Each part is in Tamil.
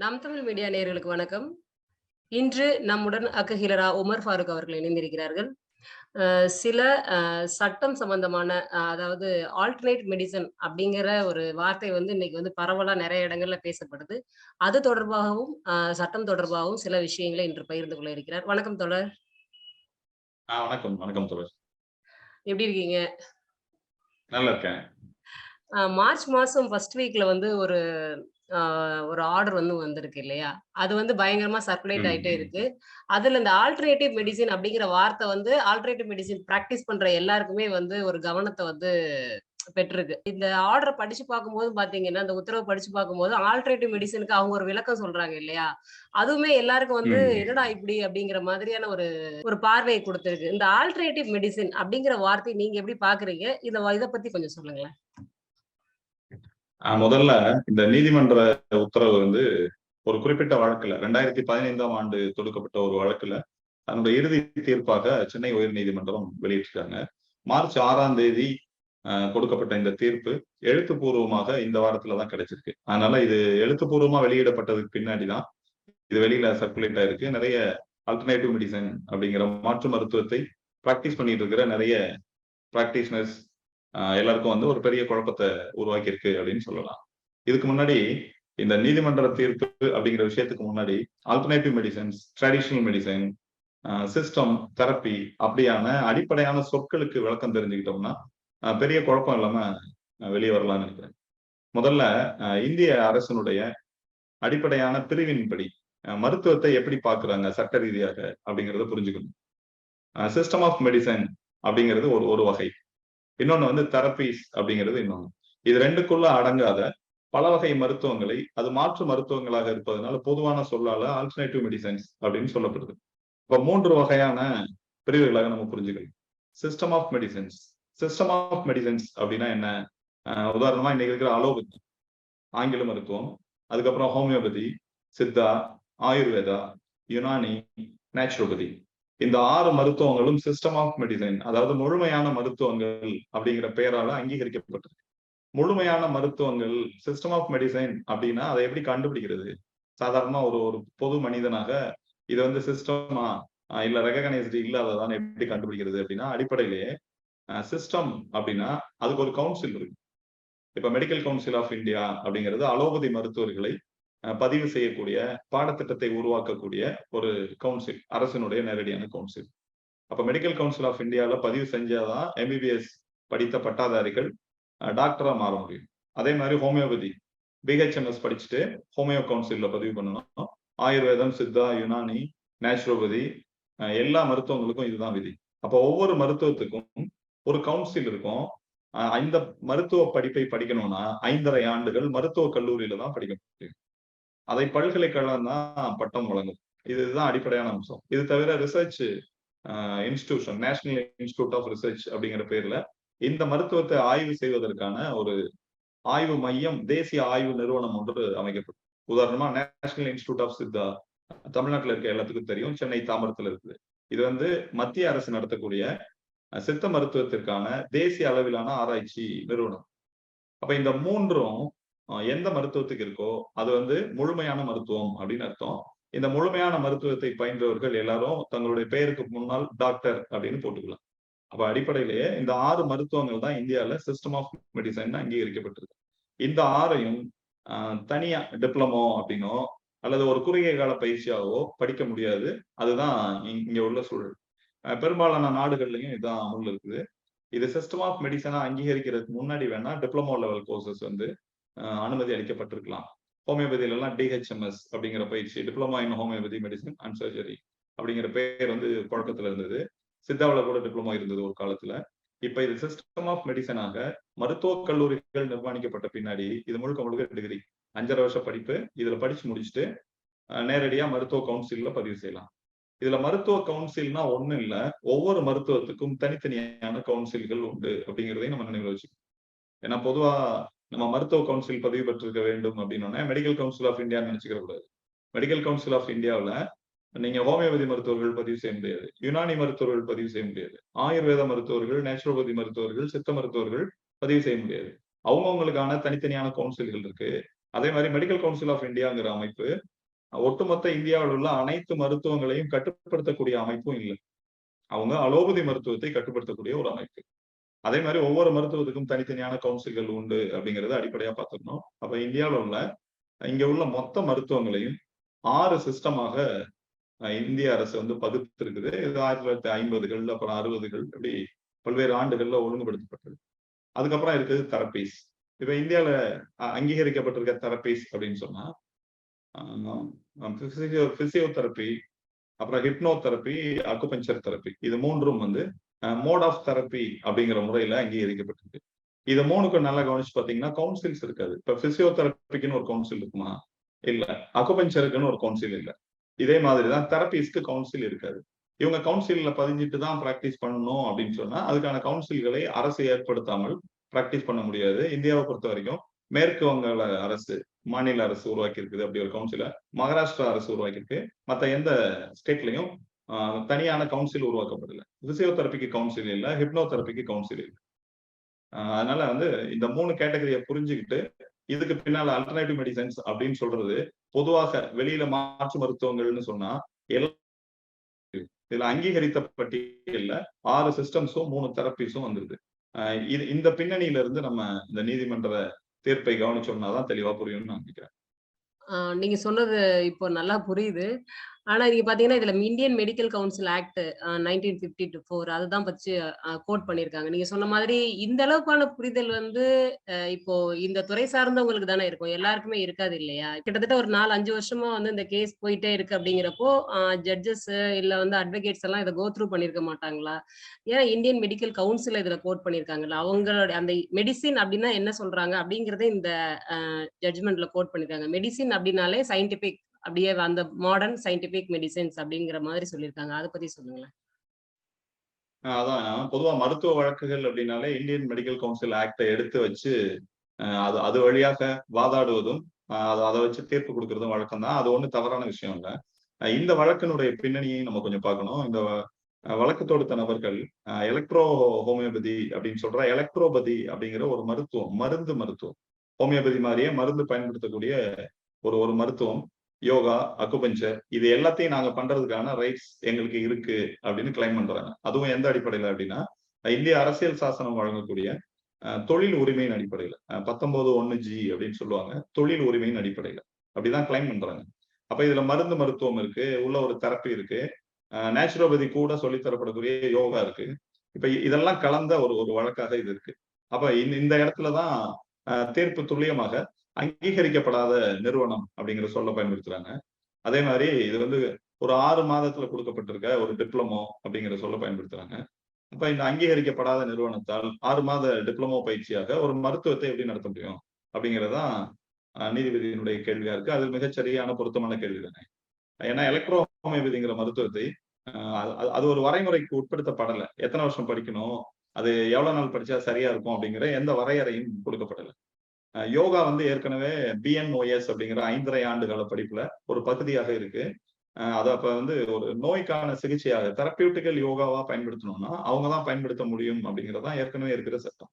நம் தமிழ் மீடியா நேயர்களுக்கு வணக்கம். இன்று நம்முடன் அக்கஹிலரா உமர் ஃபாரூக் அவர்கள் இணைந்திருக்கிறார்கள். சில சட்டம் சம்பந்தமான அதாவது ஆல்டர்னேட் மெடிசன் அப்படிங்கிற ஒரு வார்த்தை வந்து இன்னைக்கு வந்து பரவலா நிறைய இடங்கள்ல பேசப்படுது. அது தொடர்பாகவும் சட்டம் தொடர்பாகவும் சில விஷயங்களை இன்று பகிர்ந்து கொள்ள இருக்கிறார். வணக்கம் தொடர் வணக்கம் வணக்கம் தோழர். எப்படி இருக்கீங்க? நல்லா இருக்கேன். மார்ச் மாசம் ஃபர்ஸ்ட் வீக்ல வந்து ஒரு ஒரு ஆர்டர் வந்து வந்திருக்கு இல்லையா? அது வந்து பயங்கரமா சர்க்குலேட் ஆயிட்டே. இருக்கு. அதுல இந்த ஆல்டர்னேட்டிவ் மெடிசின் அப்படிங்கிற வார்த்தை வந்து ஆல்டர்னேட்டிவ் மெடிசின் பிராக்டிஸ் பண்ற எல்லாருக்குமே வந்து ஒரு கவனத்தை வந்து பெற்றிருக்கு. இந்த ஆர்டரை படிச்சு பார்க்கும்போது பாத்தீங்கன்னா இந்த உத்தரவு படிச்சு பார்க்கும்போது ஆல்டர்னேட்டிவ் மெடிசனுக்கு அவங்க ஒரு விளக்கம் சொல்றாங்க இல்லையா? அதுவுமே எல்லாருக்கும் வந்து. என்னடா இப்படி அப்படிங்கிற மாதிரியான ஒரு ஒரு பார்வையை கொடுத்திருக்கு. இந்த ஆல்டர்னேட்டிவ் மெடிசின் அப்படிங்கிற வார்த்தை நீங்க எப்படி பாக்குறீங்க இத இதை பத்தி கொஞ்சம் சொல்லுங்களேன். முதல்ல இந்த நீதிமன்ற உத்தரவு வந்து ஒரு குறிப்பிட்ட வழக்குல ரெண்டாயிரத்தி பதினைந்தாம் ஆண்டு தொடுக்கப்பட்ட ஒரு வழக்குல அதனுடைய இறுதி தீர்ப்பாக சென்னை உயர் நீதிமன்றம் வெளியிட்டிருக்காங்க. மார்ச் ஆறாம் தேதி கொடுக்கப்பட்ட இந்த தீர்ப்பு எழுத்துப்பூர்வமாக இந்த வாரத்துல தான் கிடைச்சிருக்கு. அதனால இது எழுத்துப்பூர்வமா வெளியிடப்பட்டதுக்கு பின்னாடி தான் இது வெளியில சர்க்குலேட் ஆயிருக்கு. நிறைய ஆல்டர்னேட்டிவ் மெடிசன் அப்படிங்கிற மாற்று மருத்துவத்தை ப்ராக்டிஸ் பண்ணிட்டு இருக்கிற நிறைய ப்ராக்டிஷனர்ஸ் எல்லாருக்கும் வந்து ஒரு பெரிய குழப்பத்தை உருவாக்கி இருக்கு அப்படின்னு சொல்லலாம். இதுக்கு முன்னாடி இந்த நீதிமன்ற தீர்ப்பு அப்படிங்கிற விஷயத்துக்கு முன்னாடி alternative medicines traditional medicine system therapy அப்படியான அடிப்படையான சொற்களுக்கு விளக்கம் தெரிஞ்சுக்கிட்டோம்னா பெரிய குழப்பம் இல்லாம வெளியே வரலாம்னு நினைக்கிறேன். முதல்ல இந்திய அரசனுடைய அடிப்படையான பிரிவின்படி மருத்துவத்தை எப்படி பார்க்கறாங்க சட்ட ரீதியாக அப்படிங்கிறத புரிஞ்சுக்கணும். சிஸ்டம் ஆஃப் மெடிசன் அப்படிங்கிறது ஒரு ஒரு வகை. இன்னொன்னு வந்து தெரப்பீஸ் அப்படிங்கிறது இன்னொன்று இது ரெண்டுக்குள்ள அடங்காத பல வகை மருத்துவங்களை அது மாற்று மருத்துவங்களாக இருப்பதனால பொதுவான சொல்லால ஆல்டர்னேட்டிவ் மெடிசன்ஸ் அப்படின்னு சொல்லப்படுது. இப்ப மூன்று வகையான பிரிவுகளாக நம்ம புரிஞ்சுக்கலாம். System of medicines system of medicines அப்படின்னா என்ன? உதாரணமா இன்னைக்கு இருக்கிற அலோபதி ஆங்கில மருத்துவம் அதுக்கப்புறம் ஹோமியோபதி சித்தா ஆயுர்வேதா யுனானி நேச்சுரோபதி இந்த ஆறு மருத்துவங்களும் சிஸ்டம் ஆஃப் மெடிசன் அதாவது முழுமையான மருத்துவங்கள் அப்படிங்கிற பெயரால அங்கீகரிக்கப்பட்டிருக்கு. முழுமையான மருத்துவங்கள் சிஸ்டம் ஆஃப் மெடிசன் அப்படின்னா அதை எப்படி கண்டுபிடிக்கிறது? சாதாரணமா ஒரு ஒரு பொது மனிதனாக இது வந்து சிஸ்டமா இல்ல ரெகனைஸ்டு இல்லாததான் எப்படி கண்டுபிடிக்கிறது அப்படின்னா அடிப்படையிலேயே சிஸ்டம் அப்படின்னா அதுக்கு ஒரு கவுன்சில் இருக்கு. இப்ப மெடிக்கல் கவுன்சில் ஆஃப் இந்தியா அப்படிங்கிறது அலோபதி மருத்துவர்களை பதிவு செய்யக்கூடிய பாடத்திட்டத்தை உருவாக்கக்கூடிய ஒரு கவுன்சில் அரசினுடைய நேரடியான கவுன்சில் அப்ப மெடிக்கல் கவுன்சில் ஆஃப் இந்தியாவில் பதிவு செஞ்சாதான் எம்பிபிஎஸ் படித்த பட்டாதாரிகள் டாக்டராக டாக்டரா மாற முடியும். அதே மாதிரி ஹோமியோபதி பிஹெச்எம்எஸ் படிச்சுட்டு ஹோமியோ கவுன்சிலில் பதிவு பண்ணணும். ஆயுர்வேதம் சித்தா யுனானி நேச்சுரோபதி எல்லா மருத்துவங்களுக்கும் இதுதான் விதி. அப்போ ஒவ்வொரு மருத்துவத்துக்கும் ஒரு கவுன்சில் இருக்கும். இந்த மருத்துவ படிப்பை படிக்கணும்னா ஐந்தரை ஆண்டுகள் மருத்துவ கல்லூரியில தான் படிக்க முடியும். அதை பல்கலைக்கழகம் தான் பட்டம் வழங்கும். இதுதான் அடிப்படையான அம்சம். இது தவிர research institution national institute of research அப்படிங்கிற பேர்ல இந்த மருத்துவத்தை ஆய்வு செய்வதற்கான ஒரு ஆய்வு மையம் தேசிய ஆய்வு நிறுவனம் ஒன்று அமைக்கப்படும். உதாரணமா நேஷனல் இன்ஸ்டிடியூட் ஆஃப் சித்தா தமிழ்நாட்டில் இருக்க எல்லாத்துக்கும் தெரியும். சென்னை தாம்பரத்தில் இருக்குது. இது வந்து மத்திய அரசு நடத்தக்கூடிய சித்த மருத்துவத்திற்கான தேசிய அளவிலான ஆராய்ச்சி நிறுவனம். அப்ப இந்த மூன்றும் எந்த மருத்துவத்துக்கு இருக்கோ அது வந்து முழுமையான மருத்துவம் அப்படின்னு அர்த்தம். இந்த முழுமையான மருத்துவத்தை பயின்றவர்கள் எல்லாரும் தங்களுடைய பெயருக்கு முன்னால் டாக்டர் அப்படின்னு போட்டுக்கலாம். அப்ப அடிப்படையிலேயே இந்த ஆறு மருத்துவங்கள் தான் இந்தியாவில் சிஸ்டம் ஆஃப் மெடிசன் அங்கீகரிக்கப்பட்டிருக்கு. இந்த ஆறையும் தனியா டிப்ளமோ அப்படின்னோ அல்லது ஒரு குறுகிய கால பயிற்சியாகவோ படிக்க முடியாது. அதுதான் இங்க உள்ள சூழல். பெரும்பாலான நாடுகள்லயும் இதுதான் அமல் இருக்குது. இது சிஸ்டம் ஆஃப் மெடிசனா அங்கீகரிக்கிறதுக்கு முன்னாடி வேணா டிப்ளமோ லெவல் கோர்சஸ் வந்து அனுமதி அளிக்கப்பட்டிருக்கலாம். ஹோமியோபதியில எல்லாம் டிஹெச்எம்எஸ் அப்படிங்கிற பயிற்சி diploma in homeopathy medicine and surgery அப்படிங்கிற பேர் வந்து புழக்கத்துல இருந்தது. சித்தாவில கூட டிப்ளமோ இருந்தது ஒரு காலத்துல. இப்ப இது சிஸ்டம் ஆஃப் மெடிசனாக மருத்துவக் கல்லூரிகள் நிர்மாணிக்கப்பட்ட பின்னாடி இது முழுக்க முழுக்க டிகிரி அஞ்சரை வருஷ படிப்பு இதுல படிச்சு முடிச்சுட்டு நேரடியா மருத்துவ கவுன்சில்ல பதிவு செய்யலாம். இதுல மருத்துவ கவுன்சில்னா ஒண்ணும் இல்ல ஒவ்வொரு மருத்துவத்துக்கும் தனித்தனியான கவுன்சில்கள் உண்டு அப்படிங்கிறதையும் நம்ம நினைவு வச்சுக்கணும். ஏன்னா பொதுவா நம்ம மருத்துவ கவுன்சில் பதிவு பெற்றிருக்க வேண்டும் அப்படின்னா மெடிக்கல் கவுன்சில் ஆஃப் இந்தியான்னு நினைச்சுக்கிற கூடாது. மெடிக்கல் கவுன்சில் ஆஃப் இந்தியாவில் நீங்க ஹோமியோபதி மருத்துவர்கள் பதிவு செய்ய முடியாது. யுனானி மருத்துவர்கள் பதிவு செய்ய முடியாது. ஆயுர்வேத மருத்துவர்கள் நேச்சுரோபதி மருத்துவர்கள் சித்த மருத்துவர்கள் பதிவு செய்ய முடியாது. அவங்கவுங்களுக்கான தனித்தனியான கவுன்சில்கள் இருக்கு. அதே மாதிரி மெடிக்கல் கவுன்சில் ஆஃப் இந்தியாங்கிற அமைப்பு ஒட்டுமொத்த இந்தியாவில் உள்ள அனைத்து மருத்துவங்களையும் கட்டுப்படுத்தக்கூடிய அமைப்பும் இல்லை. அவங்க அலோபதி மருத்துவத்தை கட்டுப்படுத்தக்கூடிய ஒரு அமைப்பு. அதே மாதிரி ஒவ்வொரு மருத்துவத்துக்கும் தனித்தனியான கவுன்சில்கள் உண்டு அப்படிங்கறத அடிப்படையா பார்த்துக்கணும். அப்ப இந்தியாவில் உள்ள இங்க உள்ள மொத்த மருத்துவங்களையும் ஆறு சிஸ்டமாக இந்திய அரசு வந்து பகுத்திருக்குது. இது ஆயிரத்தி தொள்ளாயிரத்தி ஐம்பதுகள் அப்புறம் அறுபதுகள் இப்படி பல்வேறு ஆண்டுகள்ல ஒழுங்குபடுத்தப்பட்டது. அதுக்கப்புறம் இருக்குது தெரப்பீஸ் இப்ப இந்தியாவில அங்கீகரிக்கப்பட்டிருக்க தெரப்பீஸ் அப்படின்னு சொன்னா பிசியோதெரப்பி அப்புறம் ஹிப்னோ தெரப்பி அக்குபஞ்சர் தெரப்பி இது மூன்றும் வந்து மோட் ஆஃப் தெரப்பி அப்படிங்கிற முறையில அங்கீகரிக்கப்பட்டிருக்கு. இது மூணுக்கும் நல்லா கவனிச்சு பாத்தீங்கன்னா கவுன்சில்ஸ் இருக்காது. இப்ப பிசியோதெரப்பிக்குன்னு ஒரு கவுன்சில் இருக்குமா? இல்ல. அக்குபஞ்சருக்குன்னு ஒரு கவுன்சில் இல்ல. இதே மாதிரிதான் தெரப்பிஸ்க்கு கவுன்சில் இருக்காது. இவங்க கவுன்சில்ல பதிஞ்சிட்டு தான் பிராக்டிஸ் பண்ணணும் அப்படின்னு சொன்னா அதுக்கான கவுன்சில்களை அரசு ஏற்படுத்தாமல் பிராக்டிஸ் பண்ண முடியாது. இந்தியாவை பொறுத்த வரைக்கும் மேற்கு வங்காள அரசு மாநில அரசு உருவாக்கி இருக்குது அப்படி ஒரு கவுன்சில மகாராஷ்டிரா அரசு உருவாக்கியிருக்கு. மற்ற எந்த ஸ்டேட்லயும் தனியான கவுன்சில் உருவாக்கப்படல. பிசியோதெரபிக்கு கவுன்சில் இல்லை ஹிப்னோதெரப்பிக்கு கவுன்சில் இல்லை. அதனால வந்து இந்த மூணு கேட்டகரியை புரிஞ்சுக்கிட்டு இதுக்கு பின்னால அல்டர்னேட்டிவ் மெடிசன்ஸ் அப்படின்னு சொல்றது பொதுவாக வெளியில மாற்று மருத்துவங்கள்னு சொன்னா இதுல அங்கீகரித்த பட்டியல்ல ஆறு சிஸ்டம்ஸும் மூணு தெரப்பிஸும் வந்துருது. இது இந்த பின்னணியில இருந்து நம்ம இந்த நீதிமன்ற தீர்ப்பை கவனிச்சோம்னா தான் தெளிவா புரியும்னு நான் நினைக்கிறேன். நீங்க சொன்னது இப்போ நல்லா புரியுது. ஆனா நீங்க பாத்தீங்கன்னா இதுல Indian medical council act nineteen fifty two four அதுதான் பற்றி கோட் பண்ணிருக்காங்க. நீங்க சொன்ன மாதிரி இந்த அளவுக்கான புரிதல் வந்து இப்போ இந்த துறை சார்ந்தவங்களுக்கு தானே இருக்கும். எல்லாருக்குமே இருக்காது இல்லையா? கிட்டத்தட்ட ஒரு நாலு அஞ்சு வருஷமா வந்து இந்த கேஸ் போயிட்டே இருக்கு அப்படிங்கிறப்போ ஜட்ஜஸ் இல்ல வந்து அட்வொகேட்ஸ் எல்லாம் இதை கோ த்ரூ பண்ணிருக்க மாட்டாங்களா? ஏன்னா இந்தியன் மெடிக்கல் கவுன்சில் இதுல கோட் பண்ணிருக்காங்கல்ல. அவங்களோட அந்த மெடிசின் அப்படின்னா என்ன சொல்றாங்க அப்படிங்கறத இந்த ஜட்ஜ்மெண்ட்ல கோட் பண்ணிருக்காங்க. மெடிசின் அப்படின்னாலே சயின்டிபிக் அப்படியே அந்த மாடர்ன் சயின்டிபிக் மெடிசன்ஸ் அப்படிங்கிற மாதிரி சொல்லியிருக்காங்க. அதை பத்தி சொல்லுங்களேன். அதான். பொதுவா மருத்துவ வழக்குகள் அப்படின்னாலே இந்தியன் மெடிக்கல் கவுன்சில் ஆக்டை எடுத்து வச்சு அது அது வழியாக வாதாடுவதும் அதை வச்சு தீர்ப்பு கொடுக்கறதும் வழக்கம் தான். அது ஒன்றும் தவறான விஷயம் இல்லை. இந்த வழக்கினுடைய பின்னணியை நம்ம கொஞ்சம் பார்க்கணும். இந்த வழக்கு தொடுத்த நபர்கள் எலக்ட்ரோ ஹோமியோபதி அப்படின்னு சொல்ற எலக்ட்ரோபதி அப்படிங்கிற ஒரு மருத்துவம் மருந்து மருத்துவம். ஹோமியோபதி மாதிரியே மருந்து பயன்படுத்தக்கூடிய ஒரு ஒரு மருத்துவம். யோகா அக்குபஞ்சர் இது எல்லாத்தையும் நாங்க பண்றதுக்கான ரைட்ஸ் எங்களுக்கு இருக்கு அப்படின்னு கிளைம் பண்றாங்க. அதுவும் எந்த அடிப்படையில அப்படின்னா இந்திய அரசியல் சாசனம் வழங்கக்கூடிய தொழில் உரிமையின் அடிப்படையில பத்தொன்பது ஒன்னு ஜி அப்படின்னு சொல்லுவாங்க தொழில் உரிமையின் அடிப்படையில. அப்படிதான் கிளைம் பண்றாங்க. அப்ப இதுல மருந்து மருத்துவம் இருக்கு உள்ள ஒரு தெரப்பி இருக்கு நேச்சுரோபதி கூட சொல்லி தரப்படக்கூடிய யோகா இருக்கு. இப்ப இதெல்லாம் கலந்த ஒரு ஒரு வழக்காக இது இருக்கு. அப்ப இந்த இடத்துலதான் தீர்ப்பு துல்லியமாக அங்கீகரிக்கப்படாத நிறுவனம் அப்படிங்கிற சொல்ல பயன்படுத்துறாங்க. அதே மாதிரி இது வந்து ஒரு ஆறு மாதத்துல கொடுக்கப்பட்டிருக்க ஒரு டிப்ளமோ அப்படிங்கிற சொல்ல பயன்படுத்துறாங்க. அப்ப இந்த அங்கீகரிக்கப்படாத நிறுவனத்தால் ஆறு மாத டிப்ளமோ பயிற்சியாக ஒரு மருத்துவத்தை எப்படி நடத்த முடியும் அப்படிங்கறதான் நீதிபதியினுடைய கேள்வியா இருக்கு. அது மிகச்சரியான பொருத்தமான கேள்வி தானே. ஏன்னா எலக்ட்ரோ ஹோமியோபதிங்கிற மருத்துவத்தை அது ஒரு வரைமுறைக்கு உட்படுத்தப்படலை. எத்தனை வருஷம் படிக்கணும்? அது எவ்வளவு நாள் படிச்சா சரியா இருக்கும் அப்படிங்கிற எந்த வரையறையும் கொடுக்கப்படலை. யோகா வந்து ஏற்கனவே பிஎன்ஓஎஸ் அப்படிங்கிற ஐந்தரை ஆண்டு கால படிப்புல ஒரு பகுதியாக இருக்கு. அது அப்ப வந்து ஒரு நோய்க்கான சிகிச்சையாக தெரப்பியூட்டிக்கல் யோகாவா பயன்படுத்தணும்னா அவங்க தான் பயன்படுத்த முடியும் அப்படிங்கறதான் ஏற்கனவே இருக்கிற சட்டம்.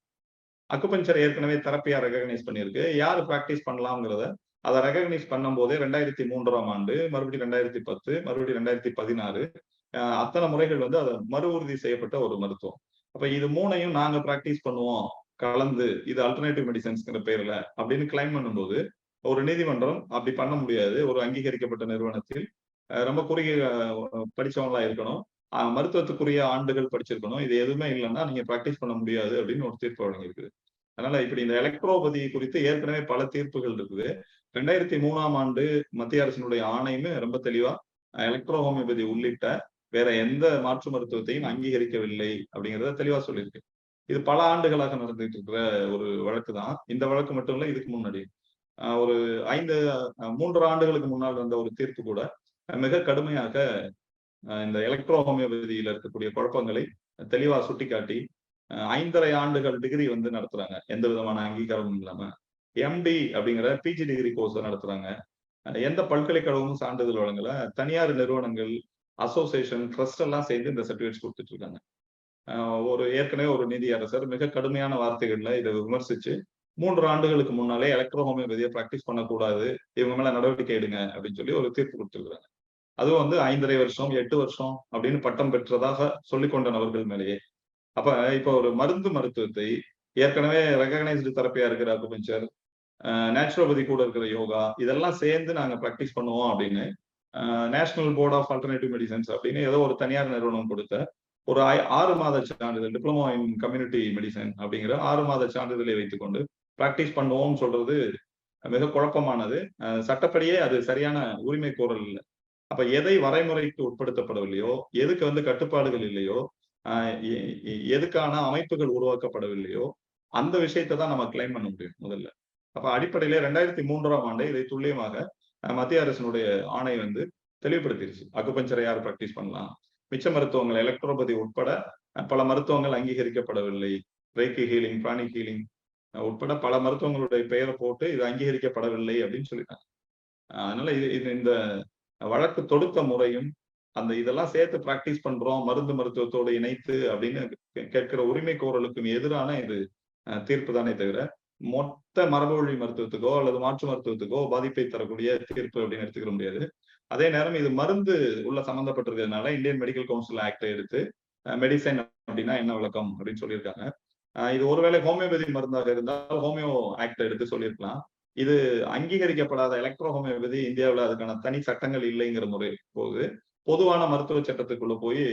அக்குபஞ்சர் ஏற்கனவே தெரப்பியா ரெகக்னைஸ் பண்ணியிருக்கு. யார் பிராக்டிஸ் பண்ணலாம்ங்கிறத அதை ரெகக்னைஸ் பண்ணும் போதே ரெண்டாயிரத்தி மூன்றாம் ஆண்டு மறுபடியும் ரெண்டாயிரத்தி பத்து மறுபடியும் ரெண்டாயிரத்தி பதினாறு அத்தனை முறைகள் வந்து அதை மறு உறுதி செய்யப்பட்ட ஒரு மருத்துவம். அப்ப இது மூணையும் நாங்க பிராக்டிஸ் பண்ணுவோம். கலந்து இது அல்டர்னேட்டிவ் மெடிசன்ஸ்ங்கிற பேர்ல அப்படின்னு கிளைம் பண்ணும்போது ஒரு நீதிமன்றம் அப்படி பண்ண முடியாது. ஒரு அங்கீகரிக்கப்பட்ட நிறுவனத்தில் ரொம்ப குறுகிய படிச்சவங்களா இருக்கணும். மருத்துவத்துக்குரிய ஆண்டுகள் படிச்சிருக்கணும். இது எதுவுமே இல்லைன்னா நீங்க ப்ராக்டிஸ் பண்ண முடியாது அப்படின்னு ஒரு தீர்ப்பு வழங்கியிருக்குது அதனால இப்படி இந்த எலக்ட்ரோபதி குறித்து ஏற்கனவே பல தீர்ப்புகள் இருக்குது. ரெண்டாயிரத்தி மூணாம் ஆண்டு மத்திய அரசினுடைய ஆணையுமே ரொம்ப தெளிவா எலக்ட்ரோ ஹோமியோபதி உள்ளிட்ட வேற எந்த மாற்று மருத்துவத்தையும் அங்கீகரிக்கவில்லை அப்படிங்கிறத தெளிவா சொல்லியிருக்கு. இது பல ஆண்டுகளாக நடந்துட்டு இருக்கிற ஒரு வழக்கு தான். இந்த வழக்கு மட்டும் இல்ல இதுக்கு முன்னாடி. ஒரு ஐந்து மூன்று ஆண்டுகளுக்கு முன்னால் வந்த ஒரு தீர்ப்பு கூட மிக கடுமையாக இந்த எலக்ட்ரோ ஹோமியோபதியில இருக்கக்கூடிய குழப்பங்களை தெளிவா சுட்டிக்காட்டி ஐந்தரை ஆண்டுகள் டிகிரி வந்து நடத்துறாங்க. எந்த விதமான அங்கீகாரமும் இல்லாம. எம்டி அப்படிங்கிற பிஜி டிகிரி கோர்ஸ் நடத்துறாங்க. எந்த பல்கலைக்கழகமும் சான்றிதழ் வழங்கல. தனியார் நிறுவனங்கள் அசோசியேஷன் ட்ரஸ்ட் எல்லாம் சேர்ந்து இந்த சர்டிபிகேட்ஸ் கொடுத்துட்டு இருக்காங்க. ஒரு ஏற்கனவே ஒரு நீதியரசர் மிக கடுமையான வார்த்தைகள்ல இதை விமர்சிச்சு மூன்று ஆண்டுகளுக்கு முன்னாலே எலக்ட்ரோ ஹோமியோபதியை பிராக்டிஸ் பண்ணக்கூடாது இவங்க மேல நடவடிக்கை எடுங்க அப்படின்னு சொல்லி ஒரு தீர்ப்பு கொடுத்துருக்காங்க அதுவும் வந்து ஐந்தரை வருஷம் எட்டு வருஷம் அப்படின்னு பட்டம் பெற்றதாக சொல்லி கொண்ட நபர்கள் மேலேயே. அப்ப இப்ப ஒரு மருந்து மருத்துவத்தை ஏற்கனவே ரெகனைஸ்டு தெரப்பியா இருக்கிற அக்குபஞ்சர் நேச்சுரோபதி கூட இருக்கிற யோகா இதெல்லாம் சேர்ந்து நாங்க ப்ராக்டிஸ் பண்ணுவோம் அப்படின்னு national board of alternative medicines அப்படின்னு ஏதோ ஒரு தனியார் நிறுவனம் கொடுத்த ஒரு ஆறு மாத சான்றிதழ் டிப்ளமோ இன் கம்யூனிட்டி மெடிசன் அப்படிங்கிற ஆறு மாத சான்றிதழை வைத்துக்கொண்டு பிராக்டிஸ் பண்ணுவோம்னு சொல்றது மிக குழப்பமானது. சட்டப்படியே அது சரியான உரிமை கோரல் இல்லை. அப்ப எதை வரைமுறைக்கு உட்படுத்தப்படவில்லையோ எதுக்கு வந்து கட்டுப்பாடுகள் இல்லையோ எதுக்கான அமைப்புகள் உருவாக்கப்படவில்லையோ அந்த விஷயத்தை தான் நம்ம கிளைம் பண்ண முடியும் முதல்ல. அப்ப அடிப்படையில ரெண்டாயிரத்தி மூன்றாம் ஆண்டு இதை துல்லியமாக மத்திய அரசினுடைய ஆணை வந்து தெளிவுபடுத்திருச்சு. அக்குபஞ்சரை யார் பிராக்டிஸ் பண்ணலாம்? மிச்ச மருத்துவங்கள் எலக்ட்ரோபதி உட்பட பல மருத்துவங்கள் அங்கீகரிக்கப்படவில்லை. ரேக்கி ஹீலிங் பிராணி ஹீலிங் உட்பட பல மருத்துவங்களுடைய பெயரை போட்டு இது அங்கீகரிக்கப்படவில்லை அப்படின்னு சொல்லிட்டாங்க. அதனால இது இது இந்த வழக்கு தொடுத்த முறையும் அந்த இதெல்லாம் சேர்த்து பிராக்டிஸ் பண்றோம் மருந்து மருத்துவத்தோடு இணைத்து அப்படின்னு கேட்கிற உரிமை கோரலுக்கும் எதிரான இது தீர்ப்பு தானே தவிர மொத்த மரபு வழி மருத்துவத்துக்கோ அல்லது மாற்று மருத்துவத்துக்கோ பாதிப்பை தரக்கூடிய தீர்ப்பு அப்படின்னு எடுத்துக்க முடியாது. அதே நேரம் இது மருந்து உள்ள சம்மந்தப்பட்டிருக்கிறதுனால இந்தியன் மெடிக்கல் கவுன்சில் ஆக்டை எடுத்து மெடிசன் அப்படின்னா என்ன விளக்கம் அப்படின்னு சொல்லியிருக்காங்க. இது ஒருவேளை ஹோமியோபதி மருந்தாக இருந்தால் ஹோமியோ ஆக்டை எடுத்து சொல்லியிருக்கலாம். இது அங்கீகரிக்கப்படாத எலக்ட்ரோ ஹோமியோபதி இந்தியாவில் அதுக்கான தனி சட்டங்கள் இல்லைங்கிற முறை போது பொதுவான மருத்துவ சட்டத்துக்குள்ள போய்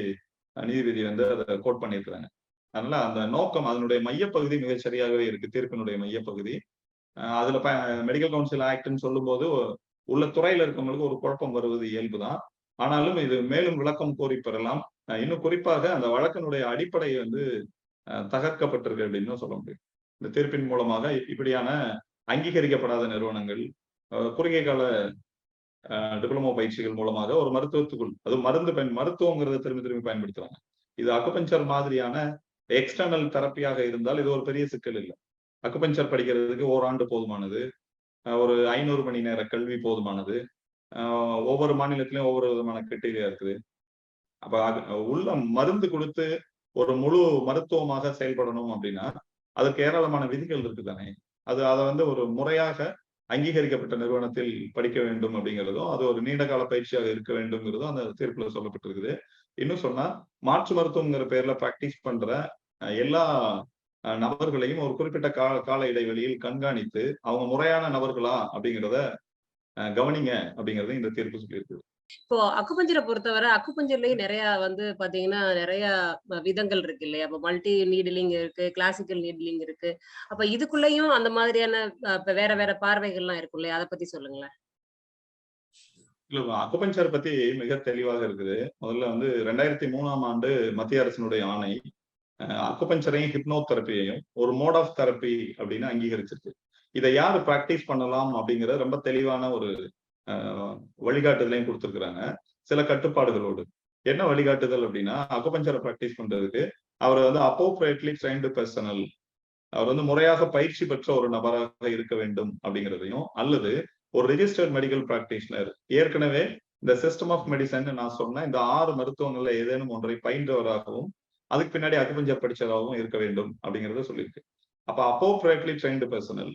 நீதிபதி வந்து அதை கோட் பண்ணியிருக்கிறாங்க. அதனால அந்த நோக்கம் அதனுடைய மையப்பகுதி மிக சரியாகவே இருக்கு. தீர்ப்பினுடைய மையப்பகுதி. அதுல மெடிக்கல் கவுன்சில் ஆக்ட்னு சொல்லும் போது உள்ள துறையில இருக்கவங்களுக்கு ஒரு குழப்பம் வருவது இயல்புதான். ஆனாலும் இது மேலும் விளக்கம் கோரி பெறலாம். இன்னும் குறிப்பாக அந்த வழக்கினுடைய அடிப்படை வந்து தகர்க்கப்பட்டிருக்கு அப்படின்னு சொல்ல முடியும். இந்த தீர்ப்பின் மூலமாக இப்படியான அங்கீகரிக்கப்படாத நிறுவனங்கள் குறுகிய கால டிப்ளமோ பயிற்சிகள் மூலமாக ஒரு மருத்துவத்துக்குள் அது மருந்து பயன் மருத்துவங்கிறத திரும்பி திரும்பி பயன்படுத்துறாங்க. இது அக்குபஞ்சர் மாதிரியான எக்ஸ்டர்னல் தெரப்பியாக இருந்தால் இது ஒரு பெரிய சிக்கல் இல்லை. அக்குபஞ்சர் படிக்கிறதுக்கு ஓராண்டு போதுமானது. ஒரு ஐநூறு மணி நேர கல்வி போதுமானது. ஒவ்வொரு மாநிலத்திலையும் ஒவ்வொரு விதமான கிரிட்டீரியா இருக்குது. அப்ப உள்ள மருந்து கொடுத்து ஒரு முழு மருத்துவமாக செயல்படணும் அப்படின்னா அதுக்கு ஏராளமான விதிகள் இருக்கு தானே. அது அதை வந்து ஒரு முறையாக அங்கீகரிக்கப்பட்ட நிறுவனத்தில் படிக்க வேண்டும் அப்படிங்கிறதும் அது ஒரு நீண்ட கால பயிற்சியாக இருக்க வேண்டும்ங்கிறதும் அந்த தீர்ப்புல சொல்லப்பட்டிருக்குது. இன்னும் சொன்னா மாற்று மருத்துவங்கிற பேர்ல பிராக்டிஸ் பண்ற எல்லா நபர்களையும் ஒரு குறிப்பிட்ட கால கால இடைவெளியில் கண்காணித்து அவங்க முறையான நபர்களா அப்படிங்கிறத கவனிங்க அப்படிங்கறத இந்த தீர்ப்பு சொல்லியிருக்கு. இப்போ அக்குபஞ்சரை பொறுத்தவரை அக்குபஞ்சர்லயும் நிறைய வந்து பாத்தீங்கன்னா நிறைய விதங்கள் இருக்கு இல்லையா? அப்ப மல்டி நீடிலிங் இருக்கு கிளாசிக்கல் நீடிலிங் இருக்கு. அப்ப இதுக்குள்ளயும் அந்த மாதிரியான வேற வேற பார்வைகள்லாம் இருக்கும் இல்லையா? அதை பத்தி சொல்லுங்களேன். இல்ல அக்குபஞ்சர் பத்தி மிக தெளிவாக இருக்குது. முதல்ல வந்து ரெண்டாயிரத்தி மூணாம் ஆண்டு மத்திய அரசினுடைய ஆணை. அக்குபஞ்சரையும் ஹிப்னோ தெரப்பியையும் ஒரு மோட் ஆஃப் தெரப்பி அப்படின்னு அங்கீகரிச்சிருக்கு. இதை யார் ப்ராக்டிஸ் பண்ணலாம் அப்படிங்கிற ரொம்ப தெளிவான ஒரு வழிகாட்டுதலையும் கொடுத்துருக்குறாங்க. சில கட்டுப்பாடுகளோடு. என்ன வழிகாட்டுதல் அப்படின்னா அக்குபஞ்சரை ப்ராக்டிஸ் பண்றதுக்கு அவர் வந்து அப்போப்ரேட்லி ட்ரைன்டு பர்சனல் அவர் வந்து முறையாக பயிற்சி பெற்ற ஒரு நபராக இருக்க வேண்டும் அப்படிங்கிறதையும் அல்லது ஒரு ரிஜிஸ்டர்ட் மெடிக்கல் ப்ராக்டிஷனர் ஏற்கனவே இந்த சிஸ்டம் ஆஃப் மெடிசன் நான் சொன்னேன் இந்த ஆறு மருத்துவங்களில் ஏதேனும் ஒன்றை பயின்றவராகவும் அதுக்கு பின்னாடி அக்குபஞ்சர் படிச்சதாகவும் இருக்க வேண்டும் அப்படிங்கறத சொல்லியிருக்கு. அப்ப appropriately trained personnel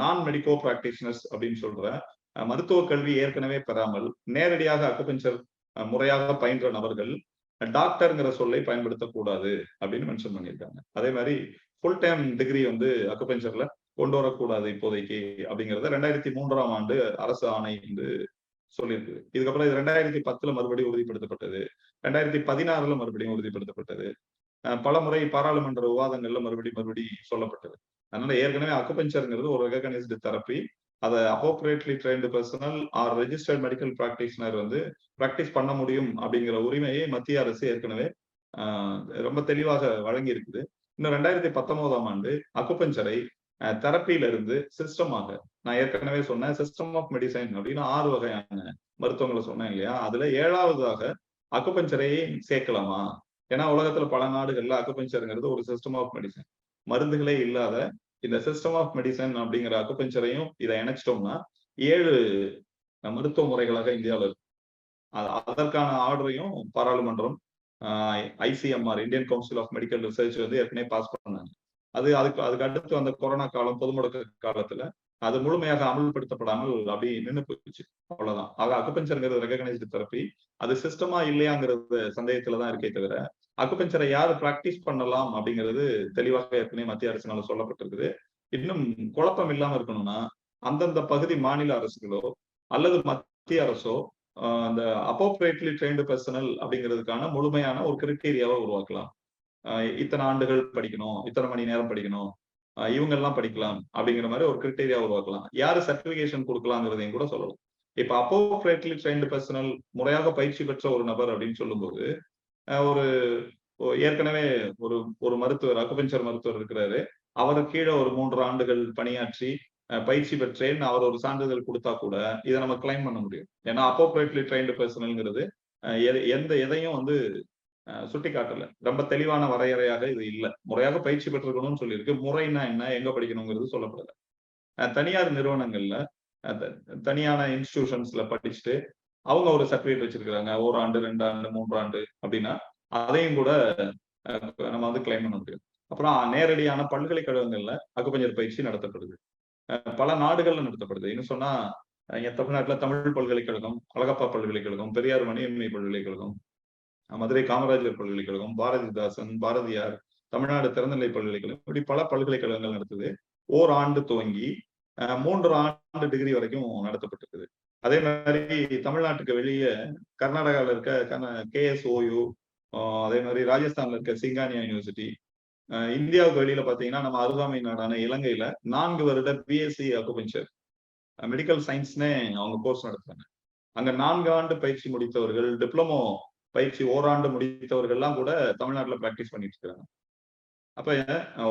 non medico practitioners அப்படின்னு சொல்ற மருத்துவ கல்வி ஏற்கனவே பெறாமல் நேரடியாக அக்குபஞ்சர் முறையாக பயின்ற நபர்கள் டாக்டர்ங்கிற சொல்லை பயன்படுத்தக்கூடாது அப்படின்னு மென்ஷன் பண்ணியிருக்காங்க. அதே மாதிரி ஃபுல் டைம் டிகிரி வந்து அக்குபஞ்சர்ல கொண்டு வரக்கூடாது இப்போதைக்கு அப்படிங்கறத ரெண்டாயிரத்தி மூன்றாம் ஆண்டு அரசு ஆணை வந்து சொல்லியிருக்கு. இதுக்கப்புறம் இது ரெண்டாயிரத்தி பத்துல மறுபடியும் உறுதிப்படுத்தப்பட்டது. ரெண்டாயிரத்தி பதினாறுல மறுபடியும் உறுதிப்படுத்தப்பட்டது. பல முறை பாராளுமன்ற விவாதங்கள்ல மறுபடி மறுபடியும் சொல்லப்பட்டது. அதனால ஏற்கனவே அக்குபஞ்சர்ங்கிறது ஒரு ரெகனைஸ்டு தெரப்பி அதை appropriately trained personnel or registered medical practitioner வந்து ப்ராக்டிஸ் பண்ண முடியும் அப்படிங்கிற உரிமையை மத்திய அரசு ஏற்கனவே ரொம்ப தெளிவாக வழங்கி இருக்குது இன்னும் ரெண்டாயிரத்தி பத்தொன்பதாம் ஆண்டு அக்குபஞ்சரை தெரப்பியில இருந்து சிஸ்டமாக நான் ஏற்கனவே சொன்னேன் சிஸ்டம் ஆஃப் மெடிசைன் அப்படின்னு ஆறு வகையான மருத்துவங்களை சொன்னேன் இல்லையா? அதுல ஏழாவதாக அக்குபஞ்சரையை சேர்க்கலாமா? ஏன்னா உலகத்துல பல நாடுகள்ல அக்குபஞ்சருங்கிறது ஒரு சிஸ்டம் ஆஃப் மெடிசன் மருந்துகளே இல்லாத இந்த சிஸ்டம் ஆஃப் மெடிசன் அப்படிங்கிற அக்குபஞ்சரையும் இதை இணைச்சிட்டோம்னா ஏழு மருத்துவ முறைகளாக இந்தியாவில் இருக்கும் அதற்கான ஆர்டரையும் பாராளுமன்றம் ICMR Indian council of medical research வந்து ஏற்கனவே பாஸ் பண்ணாங்க. அது அதுக்கு அதுக்கு அடுத்து அந்த கொரோனா காலம் பொது முடக்க காலத்துல அது முழுமையாக அமல்படுத்தப்படாமல் அப்படி நின்னு போயிடுச்சு. அவ்வளவுதான். ஆக அக்குபஞ்சருங்கிறது ரெகனைஸ்டு தெரப்பி அது சிஸ்டமா இல்லையாங்கிறது சந்தேகத்துல தான் இருக்கே தவிர அக்குபஞ்சரை யார் பிராக்டிஸ் பண்ணலாம் அப்படிங்கிறது தெளிவாக ஏற்கனவே மத்திய அரசினால சொல்லப்பட்டிருக்குது. இன்னும் குழப்பம் இல்லாம இருக்கணும்னா அந்தந்த பகுதி மாநில அரசுகளோ அல்லது மத்திய அரசோ அந்த அப்போப்ரேட்லி ட்ரெயின்டு பர்சனல் அப்படிங்கிறதுக்கான முழுமையான ஒரு கிரிட்டீரியாவை உருவாக்கலாம். ஆஹ் இத்தனை ஆண்டுகள் படிக்கணும் இத்தனை மணி நேரம் படிக்கணும் இவங்கெல்லாம் இவங்க எல்லாம் படிக்கலாம் அப்படிங்கிற மாதிரி ஒரு கிரிட்டேரியா உருவாக்கலாம். யாரு சர்டிபிகேஷன் கொடுக்கலாங்கிறதையும் கூட சொல்லலாம். இப்ப அப்போப்ரேட்லி ட்ரெயின்டு பர்சனல் முறையாக பயிற்சி பெற்ற ஒரு நபர் அப்படின்னு சொல்லும்போது ஒரு ஏற்கனவே ஒரு ஒரு மருத்துவர் அக்குபஞ்சர் மருத்துவர் இருக்கிறாரு. அவர் கீழே ஒரு மூன்று ஆண்டுகள் பணியாற்றி பயிற்சி பெற்றேன். அவர் ஒரு சான்றிதழ் கொடுத்தா கூட இதை நம்ம கிளைம் பண்ண முடியும். ஏன்னா அப்போப்ரேட்லி ட்ரைன்டு பர்சனல்ங்கிறது எந்த எதையும் வந்து சுட்டிக்காட்டல. ரொம்ப தெளிவான வரையறையாக இது இல்ல. முறையாக பயிற்சி பெற்றிருக்கணும்னு சொல்லியிருக்கு. முறைன்னா என்ன? எங்க படிக்கணுங்கிறது சொல்லப்படல. தனியார் நிறுவனங்கள்ல தனியான இன்ஸ்டிடியூஷன்ஸ்ல படிச்சுட்டு அவங்க ஒரு சர்டிபிகேட் வச்சிருக்கிறாங்க. ஒரு ஆண்டு ரெண்டு ஆண்டு மூன்று ஆண்டு அப்படின்னா அதையும் கூட நம்ம வந்து கிளைம் பண்ண முடியும். அப்புறம் நேரடியான பல்கலைக்கழகங்கள்ல அக்குபஞ்சர் பயிற்சி நடத்தப்படுது. அஹ் பல நாடுகள்ல நடத்தப்படுது. இன்னும் சொன்னா இங்க தமிழ்நாட்டுல தமிழ் பல்கலைக்கழகம் அழகப்பா பல்கலைக்கழகம் பெரியார் மணியம்மை பல்கலைக்கழகம் மதுரை காமராஜர் பல்கலைக்கழகம் பாரதிதாசன் பாரதியார் தமிழ்நாடு திறந்தநிலை பல்கலைக்கழகம் இப்படி பல பல்கலைக்கழகங்கள் நடத்துது. ஓர் ஆண்டு துவங்கி மூன்று ஆண்டு டிகிரி வரைக்கும் நடத்தப்பட்டிருக்குது. அதே மாதிரி தமிழ்நாட்டுக்கு வெளியே கர்நாடகாவில் இருக்க கேஎஸ்ஓயு அதே மாதிரி ராஜஸ்தான்ல இருக்க சிங்கானியா யூனிவர்சிட்டி இந்தியாவுக்கு வெளியில பாத்தீங்கன்னா நம்ம அருகாமை நாடான இலங்கையில நான்கு வருட பிஎஸ்சி அக்குபஞ்சர் மெடிக்கல் சயின்ஸ்னே அவங்க கோர்ஸ் நடத்துறாங்க. அங்க நான்கு ஆண்டு பயிற்சி முடித்தவர்கள் டிப்ளமோ பயிற்சி ஓராண்டு முடித்தவர்கள்லாம் கூட தமிழ்நாட்டில் பிராக்டிஸ் பண்ணிட்டு இருக்காங்க. அப்ப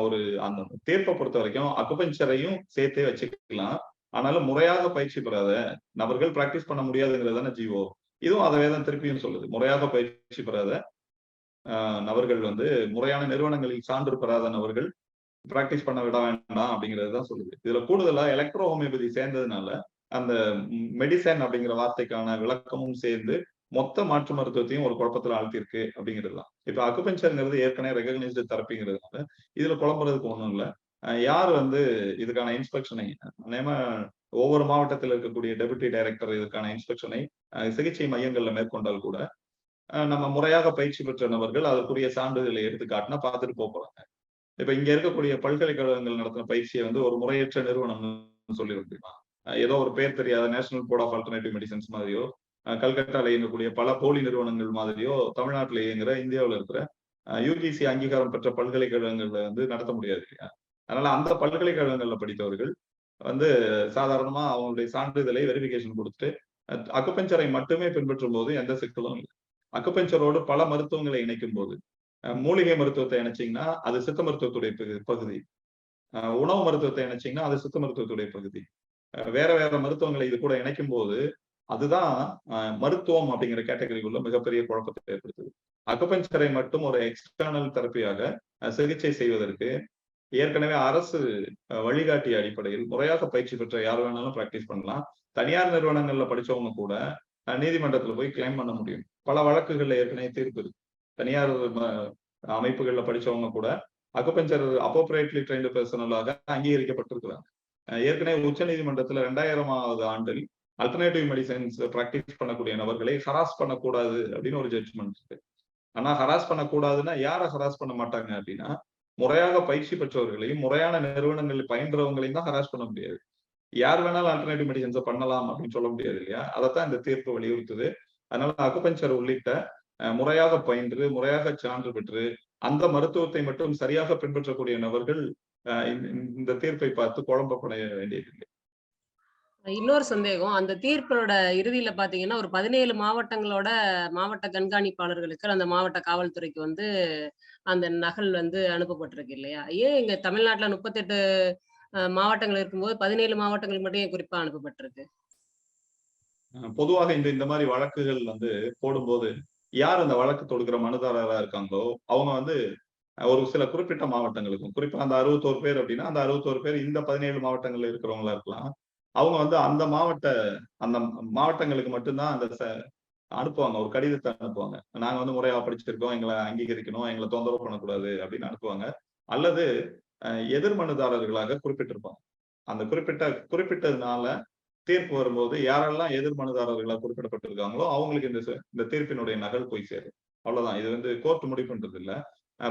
ஒரு அந்த தீர்ப்பை பொறுத்த வரைக்கும் அக்குபஞ்சரையும் சேர்த்தே வச்சுக்கலாம். ஆனாலும் முறையாக பயிற்சி பெறாத நபர்கள் பிராக்டிஸ் பண்ண முடியாதுங்கிறது தானே ஜீவோ? இதுவும் அதவே தான் திருப்பியும் சொல்லுது. முறையாக பயிற்சி பெறாத ஆஹ் நபர்கள் வந்து முறையான நிறுவனங்களில் சான்று பெறாத நபர்கள் பிராக்டிஸ் பண்ண விட வேண்டாம் அப்படிங்கிறது தான் சொல்லுது. இதுல கூடுதலா எலக்ட்ரோ ஹோமியோபதி சேர்ந்ததுனால அந்த மெடிசன் அப்படிங்கிற வார்த்தைக்கான விளக்கமும் சேர்ந்து மொத்த மாற்று மருத்துவத்தையும் ஒரு குழப்பத்துல ஆழ்த்திருக்கு அப்படிங்கிறது தான் இப்ப அக்குபஞ்சர்ங்கிறது ஏற்கனவே ரெகக்னைஸ்டு தெரப்பிங்கிறதுனால இதுல குழம்புறதுக்கு ஒண்ணும் இல்லை. யார் வந்து இதுக்கான இன்ஸ்பெக்ஷனை நேம ஒவ்வொரு மாவட்டத்தில் இருக்கக்கூடிய டெபுட்டி டைரக்டர் இதுக்கான இன்ஸ்பெக்ஷனை சிகிச்சை மையங்கள்ல மேற்கொண்டால் கூட நம்ம முறையாக பயிற்சி பெற்ற நபர்கள் அதற்குரிய சான்றிதழை எடுத்து காட்டினா பார்த்துட்டு போக போறாங்க. இப்ப இங்க இருக்கக்கூடிய பல்கலைக்கழகங்கள் நடத்தின பயிற்சியை வந்து ஒரு முறையற்ற நிறுவனம் சொல்லி முடியுமா? ஏதோ ஒரு பேர் தெரியாத national board of alternative medicines மாதிரியோ கல்கட்டால இயங்கக்கூடிய பல போலி நிறுவனங்கள் மாதிரியோ தமிழ்நாட்டில் இயங்குற இந்தியாவில் இருக்கிற யூஜிசி அங்கீகாரம் பெற்ற பல்கலைக்கழகங்கள்ல வந்து நடத்த முடியாது இல்லையா? அதனால அந்த பல்கலைக்கழகங்கள்ல படித்தவர்கள் வந்து சாதாரணமா அவங்களுடைய சான்றிதழை வெரிஃபிகேஷன் கொடுத்துட்டு அக்குபஞ்சரை மட்டுமே பின்பற்றும் போது எந்த சிக்கலும் இல்லை. அக்குபஞ்சரோடு பல மருத்துவங்களை இணைக்கும் போது மூலிகை மருத்துவத்தை இணைச்சிங்கன்னா அது சித்த மருத்துவத்துடைய பகுதி. உணவு மருத்துவத்தை இணைச்சிங்கன்னா அது சித்த மருத்துவத்துடைய பகுதி. வேற வேற மருத்துவங்களை இது கூட இணைக்கும் போது அதுதான் மருத்துவம் அப்படிங்கிற கேட்டகரிக்குள்ள மிகப்பெரிய குழப்பத்தை ஏற்படுத்துது. அக்குபஞ்சரை மட்டும் ஒரு எக்ஸ்டர்னல் தெரப்பியாக சிகிச்சை செய்வதற்கு ஏற்கனவே அரசு வழிகாட்டிய அடிப்படையில் முறையாக பயிற்சி பெற்ற யார் வேணாலும் பிராக்டிஸ் பண்ணலாம். தனியார் நிறுவனங்கள்ல படிச்சவங்க கூட நீதிமன்றத்துல போய் கிளைம் பண்ண முடியும். பல வழக்குகள்ல ஏற்கனவே தீர்ப்பு இருக்கு. தனியார் அமைப்புகள்ல படிச்சவங்க கூட அக்குபஞ்சர் அப்போப்ரேட்லி ட்ரெயின்டு பர்சனலாக அங்கீகரிக்கப்பட்டிருக்கிறாங்க. ஏற்கனவே உச்ச நீதிமன்றத்துல இரண்டாயிரமாவது ஆண்டில் அல்டர்னேட்டிவ் மெடிசன்ஸ் ப்ராக்டிஸ் பண்ணக்கூடிய நபர்களை ஹராஸ் பண்ணக்கூடாது அப்படின்னு ஒரு ஜட்ஜ்மெண்ட் இருக்கு. ஆனா ஹராஸ் பண்ணக்கூடாதுன்னா யாரை ஹராஸ் பண்ண மாட்டாங்க அப்படின்னா முறையாக பயிற்சி பெற்றவர்களையும் முறையான நிறுவனங்களில் பயின்றவங்களையும் தான் ஹராஸ் பண்ண முடியாது. யார் வேணாலும் ஆல்டர்னேட்டிவ் மெடிசன்ஸை பண்ணலாம் அப்படின்னு சொல்ல முடியாது இல்லையா? அதைத்தான் இந்த தீர்ப்பு வலியுறுத்துது. அதனால அக்குபஞ்சர் உள்ளிட்ட முறையாக பயின்று முறையாக சான்று பெற்று அந்த மருத்துவத்தை மட்டும் சரியாக பின்பற்றக்கூடிய நபர்கள் இந்த தீர்ப்பை பார்த்து குழம்பப்பட வேண்டியதில்லை. இன்னொரு சந்தேகம் அந்த தீர்ப்போட இறுதியில பாத்தீங்கன்னா ஒரு பதினேழு மாவட்டங்களோட மாவட்ட கண்காணிப்பாளர்களுக்கு அந்த மாவட்ட காவல்துறைக்கு வந்து அந்த நகல் வந்து அனுப்பப்பட்டிருக்கு இல்லையா? ஏன் இங்க தமிழ்நாட்டுல முப்பத்தெட்டு மாவட்டங்கள் இருக்கும்போது பதினேழு மாவட்டங்களுக்கு மட்டும் ஏன் குறிப்பா அனுப்பப்பட்டிருக்கு? பொதுவாக இந்த இந்த மாதிரி வழக்குகள் வந்து போடும்போது யார் அந்த வழக்கு தொடுக்கிற மனுதாரரா இருக்காங்களோ அவங்க வந்து ஒரு சில குறிப்பிட்ட மாவட்டங்களுக்கும் குறிப்பா அந்த அறுபத்தோரு பேர் அப்படின்னா அந்த அறுபத்தோரு பேர் இந்த பதினேழு மாவட்டங்கள்ல இருக்கிறவங்களா இருக்கலாம். அவங்க வந்து அந்த மாவட்ட அந்த மாவட்டங்களுக்கு மட்டும்தான் அந்த அனுப்புவாங்க. ஒரு கடிதத்தை அனுப்புவாங்க. நாங்க வந்து முறையா படிச்சிருக்கோம். எங்களை அங்கீகரிக்கணும். எங்களை தொந்தரவு பண்ணக்கூடாது அப்படின்னு அனுப்புவாங்க. அல்லது எதிர்மனுதாரர்களாக எதிர் மனுதாரர்களாக குறிப்பிட்டிருப்பாங்க. அந்த குறிப்பிட்ட குறிப்பிட்டதுனால தீர்ப்பு வரும்போது யாரெல்லாம் எதிர் மனுதாரர்களாக குறிப்பிடப்பட்டிருக்காங்களோ அவங்களுக்கு இந்த இந்த தீர்ப்பினுடைய நகல் போய் சேரும். அவ்வளவுதான். இது வந்து கோர்ட் முடிவுன்றது இல்ல.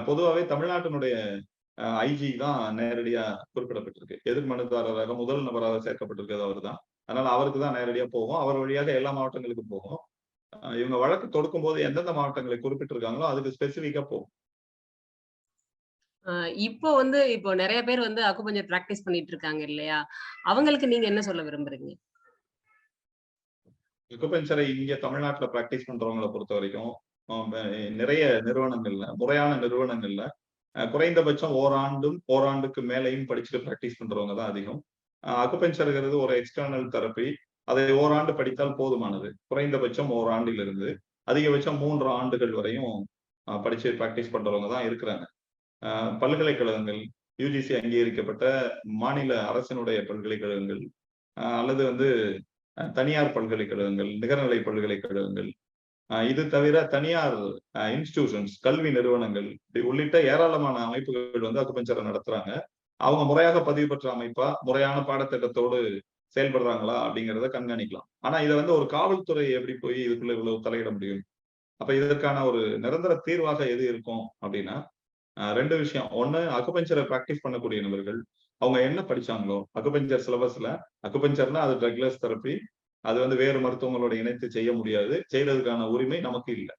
பொதுவாகவே தமிழ்நாட்டினுடைய ஐஜி தான் நேரடியா குறிப்பிடப்பட்டிருக்கு. எதிர் மனுதாரராக முதல் நபராக சேர்க்கப்பட்டிருக்கிறது அவர் தான். அதனால அவருக்கு தான் நேரடியா போகும். அவர் வழியாக எல்லா மாவட்டங்களுக்கும் போகும். இவங்க வழக்கு தொடுக்கும் போது எந்தெந்த மாவட்டங்களை குறிப்பிட்டிருக்காங்களோ அதுக்கு ஸ்பெசிபிக்கா போகும். இப்போ வந்து இப்போ நெறைய பேர் வந்து அக்குபஞ்சர் பிராக்டிஸ் பண்ணிட்டு இருக்காங்க இல்லையா? அவங்களுக்கு நீங்க என்ன சொல்ல விரும்புறீங்க? அக்குபஞ்சரை இங்க தமிழ்நாட்டுல பிராக்டிஸ் பண்றவங்கள பொறுத்த வரைக்கும் நிறைய நிறுவனங்கள்ல முறையான நிறுவனங்கள்ல குறைந்தபட்சம் ஓராண்டும் ஓராண்டுக்கு மேலையும் படிச்சுட்டு ப்ராக்டிஸ் பண்றவங்க தான் அதிகம். அக்குபஞ்சருங்கிறது ஒரு எக்ஸ்டர்னல் தெரப்பி அதை ஓராண்டு படித்தால் போதுமானது. குறைந்தபட்சம் ஓராண்டிலிருந்து அதிகபட்சம் மூன்று ஆண்டுகள் வரையும் படிச்சு ப்ராக்டிஸ் பண்றவங்க தான் இருக்கிறாங்க. பல்கலைக்கழகங்கள் யூஜிசி அங்கீகரிக்கப்பட்ட மாநில அரசினுடைய பல்கலைக்கழகங்கள் அல்லது வந்து தனியார் பல்கலைக்கழகங்கள் நிகர்நிலை பல்கலைக்கழகங்கள் இது தவிர தனியார் இன்ஸ்டிடியூஷன்ஸ் கல்வி நிறுவனங்கள் இப்படி உள்ளிட்ட ஏராளமான அமைப்புகள் வந்து அக்குபஞ்சரை நடத்துறாங்க. அவங்க முறையாக பதிவு பெற்ற அமைப்பா முறையான பாடத்திட்டத்தோடு செயல்படுறாங்களா அப்படிங்கிறத கண்காணிக்கலாம். ஆனா இதை வந்து ஒரு காவல்துறை எப்படி போய் இதுக்குள்ள இவ்வளவு தலையிட முடியும்? அப்ப இதற்கான ஒரு நிரந்தர தீர்வாக எது இருக்கும் அப்படின்னா ரெண்டு விஷயம். ஒண்ணு அக்குபஞ்சரை பிராக்டிஸ் பண்ணக்கூடிய நபர்கள் அவங்க என்ன படிச்சாங்களோ அக்குபஞ்சர் சிலபஸ்ல அக்குபஞ்சர்னா அது ரெகுலர்ஸ் தெரப்பி அது வந்து வேறு மருத்துவங்களோட இணைத்து செய்ய முடியாது. செய்யறதுக்கான உரிமை நமக்கு இல்லை.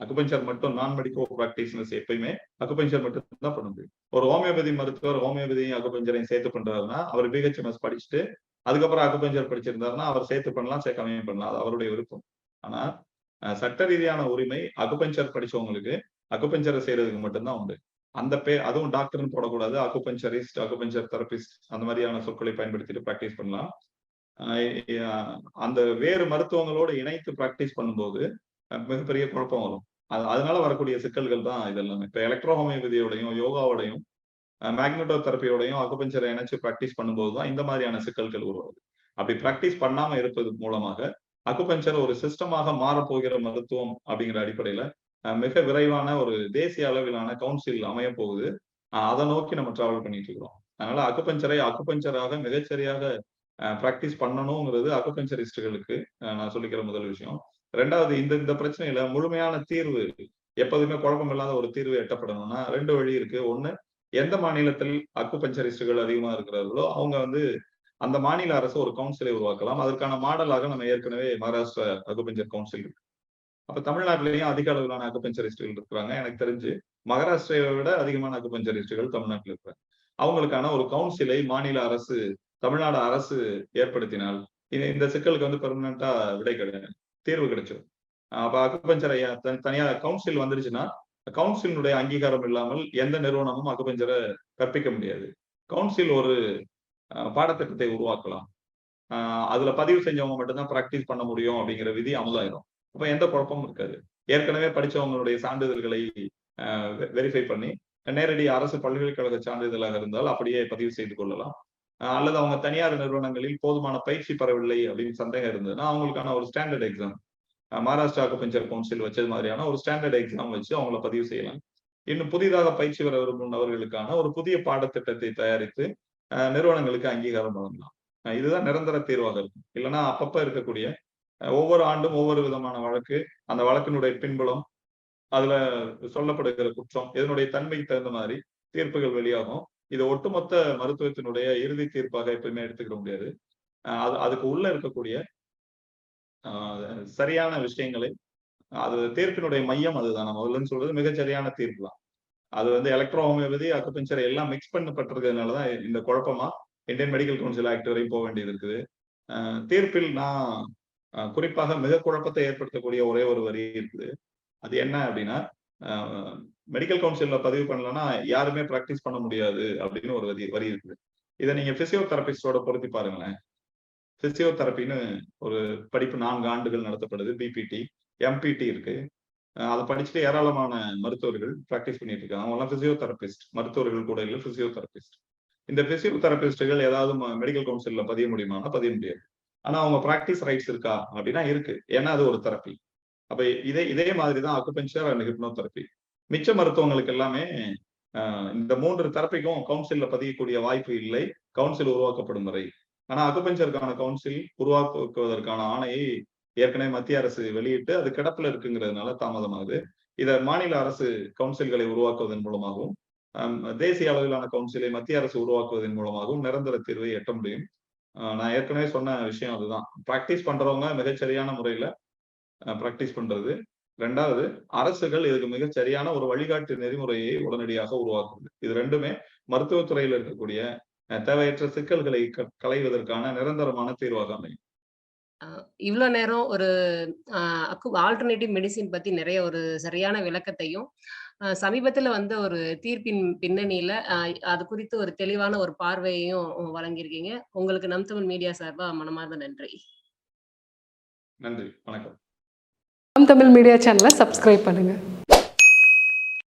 அக்குபஞ்சர் மட்டும் நான் மெடிக்கல் ப்ராக்டிஷனர்ஸ் எப்பயுமே அக்குபஞ்சர் மட்டும் தான் பண்ண முடியும். ஒரு ஹோமியோபதி மருத்துவர் ஹோமியோபதியும் அக்குபஞ்சரையும் சேர்த்து பண்றாருன்னா அவர் பிஹெச்எம்எஸ் படிச்சுட்டு அதுக்கப்புறம் அக்குபஞ்சர் படிச்சிருந்தாருன்னா அவர் சேர்த்து பண்ணலாம் சேர்க்காம பண்ணலாம். அது அவருடைய விருப்பம். ஆனா சட்ட ரீதியான உரிமை அக்குபஞ்சர் படிச்சவங்களுக்கு அக்குபஞ்சரை செய்யறதுக்கு மட்டும்தான் உண்டு. அந்த பே அதுவும் டாக்டர்னு போடக்கூடாது. அக்குபஞ்சரிஸ்ட் அக்குபஞ்சர் தெரபிஸ்ட் அந்த மாதிரியான சொற்களை பயன்படுத்திட்டு பிராக்டிஸ் பண்ணலாம். அந்த வேறு மருத்துவங்களோடு இணைத்து ப்ராக்டிஸ் பண்ணும்போது மிகப்பெரிய குழப்பம் வரும். அது அதனால வரக்கூடிய சிக்கல்கள் தான் இதெல்லாமே. இப்போ எலக்ட்ரோ ஹோமியோபதியோடையும் யோகாவோடையும் மேக்னட்டோ தெரப்பியோடையும் அக்குபஞ்சரை இணைச்சு ப்ராக்டிஸ் பண்ணும்போது தான் இந்த மாதிரியான சிக்கல்கள் உருவாகுது. அப்படி ப்ராக்டிஸ் பண்ணாம இருப்பது மூலமாக அக்குபஞ்சர் ஒரு சிஸ்டமாக மாறப்போகிற மருத்துவம் அப்படிங்கிற அடிப்படையில மிக விரைவான ஒரு தேசிய அளவிலான கவுன்சில் அமைய போகுது. அதை நோக்கி நம்ம டிராவல் பண்ணிட்டு இருக்கிறோம். அதனால அக்குபஞ்சரை அக்குபஞ்சராக மிகச்சரியாக ப்ராக்டிஸ் பண்ணணுங்கிறது அக்குபஞ்சரிஸ்டுகளுக்கு நான் சொல்லிக்கிற முதல் விஷயம். ரெண்டாவது இந்த இந்த பிரச்சனையில முழுமையான தீர்வு எப்போதுமே குழப்பம் இல்லாத ஒரு தீர்வு எட்டப்படணும்னா ரெண்டு வழி இருக்கு. ஒண்ணு எந்த மாநிலத்தில் அக்குபஞ்சரிஸ்டுகள் அதிகமா இருக்கிறார்களோ அவங்க வந்து அந்த மாநில அரசு ஒரு கவுன்சிலை உருவாக்கலாம். அதற்கான மாடலாக நம்ம ஏற்கனவே மகாராஷ்டிரா அக்குபஞ்சர் கவுன்சில் இருக்கு. அப்ப தமிழ்நாட்டிலையும் அதிக அளவிலான அக்குபஞ்சரிஸ்டுகள் இருக்கிறாங்க. எனக்கு தெரிஞ்சு மகாராஷ்டிராவை விட அதிகமான அக்குபஞ்சரிஸ்டுகள் தமிழ்நாட்டில் இருக்கிறாங்க. அவங்களுக்கான ஒரு கவுன்சிலை மாநில அரசு தமிழ்நாடு அரசு ஏற்படுத்தினால் இது இந்த சிக்கலுக்கு வந்து பெர்மனண்டா விடை கிடையாது. தீர்வு கிடைச்சிடும் அப்ப அக்குபஞ்சர் ஐயா தனியா கவுன்சில் வந்துருச்சுன்னா கவுன்சிலினுடைய அங்கீகாரம் இல்லாமல் எந்த நிறுவனமும் அக்குபஞ்சரை கற்பிக்க முடியாது. கவுன்சில் ஒரு பாடத்திட்டத்தை உருவாக்கலாம். அதுல பதிவு செஞ்சவங்க மட்டும்தான் பிராக்டிஸ் பண்ண முடியும் அப்படிங்கிற விதி அமலாயிரும் அப்ப எந்த குழப்பமும் இருக்காது. ஏற்கனவே படிச்சவங்களுடைய சான்றிதழ்களை வெரிஃபை பண்ணி நேரடி அரசு பல்கலைக்கழக சான்றிதழாக இருந்தால் அப்படியே பதிவு செய்து கொள்ளலாம். அல்லது அவங்க தனியார் நிறுவனங்களில் போதுமான பயிற்சி பெறவில்லை அப்படின்னு சந்தேகம் இருந்ததுன்னா அவங்களுக்கான ஒரு standard exam Maharashtra acupuncture council வச்சது மாதிரியான ஒரு ஸ்டாண்டர்ட் எக்ஸாம் வச்சு அவங்கள பதிவு செய்யலாம். இன்னும் புதிதாக பயிற்சி பெற விரும்புகிறவர்களுக்கான ஒரு புதிய பாடத்திட்டத்தை தயாரித்து நிறுவனங்களுக்கு அங்கீகாரம் வழங்கலாம். இதுதான் நிரந்தர தீர்வாக இருக்கும். இல்லைன்னா அப்பப்ப இருக்கக்கூடிய ஒவ்வொரு ஆண்டும் ஒவ்வொரு விதமான வழக்கு அந்த வழக்கினுடைய பின்புலம் அதுல சொல்லப்படுகிற குற்றம் இதனுடைய தன்மைக்கு தகுந்த மாதிரி தீர்ப்புகள் வெளியாகும். இது ஒட்டுமொத்த மருத்துவத்தினுடைய இறுதி தீர்ப்பாக எப்பயுமே எடுத்துக்கிட முடியாது. அது அதுக்கு உள்ள இருக்கக்கூடிய ஆஹ் சரியான விஷயங்களை அது தீர்ப்பினுடைய மையம் அதுதான். நம்ம முதல்ல சொல்றது மிகச் சரியான தீர்ப்பு தான். அது வந்து எலக்ட்ரோ ஹோமியோபதி அக்குபஞ்சர் எல்லாம் மிக்ஸ் பண்ணப்பட்டிருக்கிறதுனாலதான் இந்த குழப்பமா இந்தியன் மெடிக்கல் கவுன்சில் ஆக்ட் வரையும் போக வேண்டியது இருக்குது. தீர்ப்பில் நான் குறிப்பாக மிக குழப்பத்தை ஏற்படுத்தக்கூடிய ஒரே ஒரு வரி இருக்குது. அது என்ன அப்படின்னா மெடிக்கல் கவுன்சில்ல பதிவு பண்ணலன்னா யாருமே ப்ராக்டிஸ் பண்ண முடியாது அப்படின்னு ஒரு வரி வரி இருக்குது. இதை நீங்க பிசியோதெரபிஸ்டோட பொருத்தி பாருங்களேன். பிசியோதெரப்பின்னு ஒரு படிப்பு நான்கு ஆண்டுகள் நடத்தப்படுது. பிபிடி எம்பிடி இருக்கு. அதை படிச்சுட்டு ஏராளமான மருத்துவர்கள் பிராக்டிஸ் பண்ணிட்டு இருக்காங்க. அவங்கலாம் ஃபிசியோதெரபிஸ்ட் பிசியோதெரபிஸ்ட் மருத்துவர்கள் கூட இல்லை பிசியோதெரபிஸ்ட் இந்த பிசியோதெரபிஸ்டுகள் ஏதாவது மெடிக்கல் கவுன்சில்ல பதிய முடியுமானா பதிய முடியாது. ஆனா அவங்க ப்ராக்டிஸ் ரைட்ஸ் இருக்கா அப்படின்னா இருக்கு. ஏன்னா அது ஒரு தெரப்பி அப்ப இதே இதே மாதிரி தான் அக்குபஞ்சர் அண்ட் மிச்ச மருத்துவங்களுக்கு எல்லாமே இந்த மூன்று தரப்பிக்கும் கவுன்சில்ல பதியக்கூடிய வாய்ப்பு இல்லை. கவுன்சில் உருவாக்கப்படும் வரை. ஆனா அக்குபஞ்சருக்கான கவுன்சில் உருவாக்குவதற்கான ஆணையை ஏற்கனவே மத்திய அரசு வெளியிட்டு அது கிடப்பில் இருக்குங்கிறதுனால தாமதமாகுது. இதை மாநில அரசு கவுன்சில்களை உருவாக்குவதன் மூலமாகவும் தேசிய அளவிலான கவுன்சிலை மத்திய அரசு உருவாக்குவதன் மூலமாகவும் நிரந்தர தீர்வை எட்ட முடியும். நான் ஏற்கனவே சொன்ன விஷயம் அதுதான். பிராக்டிஸ் பண்றவங்க மிகச்சரியான முறையில பிராக்டிஸ் பண்றது. ரெண்டாவது அரசுகள் இதுக்கு மிகச் சரியான ஒரு வழிகாட்டு நெறிமுறையை உடனடியாக உருவாக்குது. இது ரெண்டுமே மருத்துவத்துறையில் இருக்கக்கூடிய தேவையற்ற சிக்கல்களை களைவதற்கான நிரந்தரமான தீர்வாக அமையும். இவ்வளோ நேரம் ஒரு ஆல்டர்னேட்டிவ் மெடிசின் பத்தி நிறைய ஒரு சரியான விளக்கத்தையும் சமீபத்துல வந்த ஒரு தீர்ப்பின் பின்னணியில அது குறித்து ஒரு தெளிவான ஒரு பார்வையையும் வழங்கியிருக்கீங்க. உங்களுக்கு நம் தமிழ் மீடியா சார்பா மனமார்ந்த நன்றி. நன்றி. வணக்கம். தமிழ் மீடியா சேனலை சப்ஸ்கிரைப் பண்ணுங்கள்